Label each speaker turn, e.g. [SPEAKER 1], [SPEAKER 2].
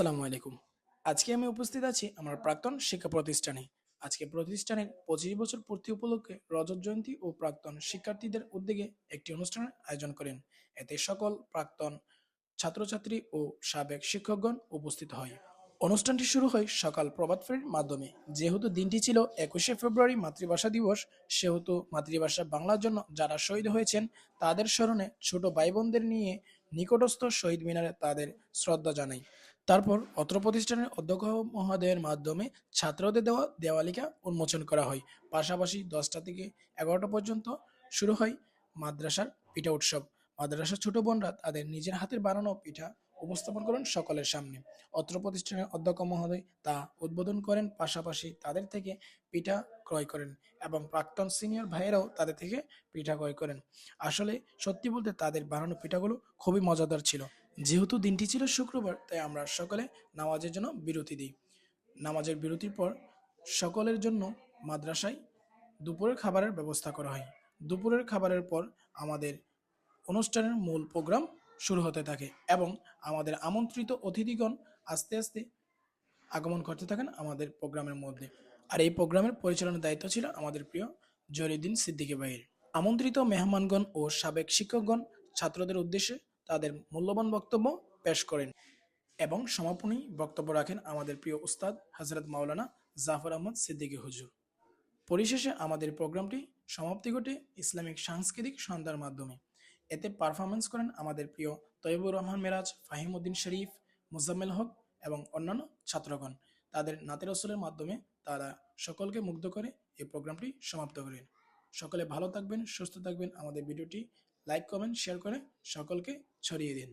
[SPEAKER 1] আসসালামু আলাইকুম। আজকে আমি উপস্থিত আছি আমার প্রাক্তন শিক্ষা প্রতিষ্ঠানে। আজকে প্রতিষ্ঠানের পঁচিশ বছর পূর্তি উপলক্ষে রজত জয়ন্তী ও প্রাক্তন শিক্ষার্থীদের উদ্যোগে একটি অনুষ্ঠানের আয়োজন করেন। এতে সকল প্রাক্তন ছাত্রছাত্রী ও সাবেক শিক্ষকগণ উপস্থিত হয়। অনুষ্ঠানটি শুরু হয় সকাল প্রভাত ফেরির মাধ্যমে। যেহেতু দিনটি ছিল একুশে ফেব্রুয়ারি মাতৃভাষা দিবস, সেহেতু মাতৃভাষা বাংলার জন্য যারা শহীদ হয়েছেন তাদের স্মরণে ছোট ভাই বোনদের নিয়ে নিকটস্থ শহীদ মিনারে তাদের শ্রদ্ধা জানাই। তারপর অত্র প্রতিষ্ঠানের অধ্যক্ষ মহোদয়ের মাধ্যমে ছাত্রদের দেওয়া দেওয়ালিকা উন্মোচন করা হয়। পাশাপাশি দশটা থেকে এগারোটা পর্যন্ত শুরু হয় মাদ্রাসার পিঠা উৎসব। মাদ্রাসার ছোট বোনরা তাদের নিজের হাতের বানানো পিঠা উপস্থাপন করেন সকলের সামনে। অত্র প্রতিষ্ঠানের অধ্যক্ষ মহোদয় তা উদ্বোধন করেন, পাশাপাশি তাদের থেকে পিঠা ক্রয় করেন এবং প্রাক্তন সিনিয়র ভাইয়েরাও তাদের থেকে পিঠা ক্রয় করেন। আসলে সত্যি বলতে তাদের বানানো পিঠাগুলো খুবই মজাদার ছিল। যেহেতু দিনটি ছিল শুক্রবার, তাই আমরা সকলে নামাজের জন্য বিরতি দিই। নামাজের বিরতির পর সকলের জন্য মাদ্রাসায় দুপুরের খাবারের ব্যবস্থা করা হয়। দুপুরের খাবারের পর আমাদের অনুষ্ঠানের মূল প্রোগ্রাম শুরু হতে থাকে এবং আমাদের আমন্ত্রিত অতিথিগণ আস্তে আস্তে আগমন করতে থাকেন আমাদের প্রোগ্রামের মধ্যে। আর এই প্রোগ্রামের পরিচালনার দায়িত্ব ছিল আমাদের প্রিয় জরিউদ্দিন সিদ্দিকী ভাইয়ের। আমন্ত্রিত মেহমানগণ ও সাবেক শিক্ষকগণ ছাত্রদের উদ্দেশ্যে তাদের মূল্যবান বক্তব্য পেশ করেন এবং সমাপনী বক্তব্য রাখেন আমাদের প্রিয় উস্তাদ হজরত মাওলানা জাফর আহমদ সিদ্দিকী হুজুর। পরিশেষে আমাদের প্রোগ্রামটি সমাপ্তি ঘটে ইসলামিক সাংস্কৃতিক সন্ধ্যার মাধ্যমে। এতে পারফরমেন্স করেন আমাদের প্রিয় তৈবুর রহমান মেরাজ ফাহিমউদ্দিন শরীফ, মুজাম্মেল হক এবং অন্যান্য ছাত্রগণ। তাদের নাতের রসলের মাধ্যমে তারা সকলকে মুগ্ধ করে এই প্রোগ্রামটি সমাপ্ত করেন। সকলে ভালো থাকবেন, সুস্থ থাকবেন। আমাদের ভিডিওটি লাইক কমেন্ট শেয়ার করে সকলকে ছড়িয়ে দিন।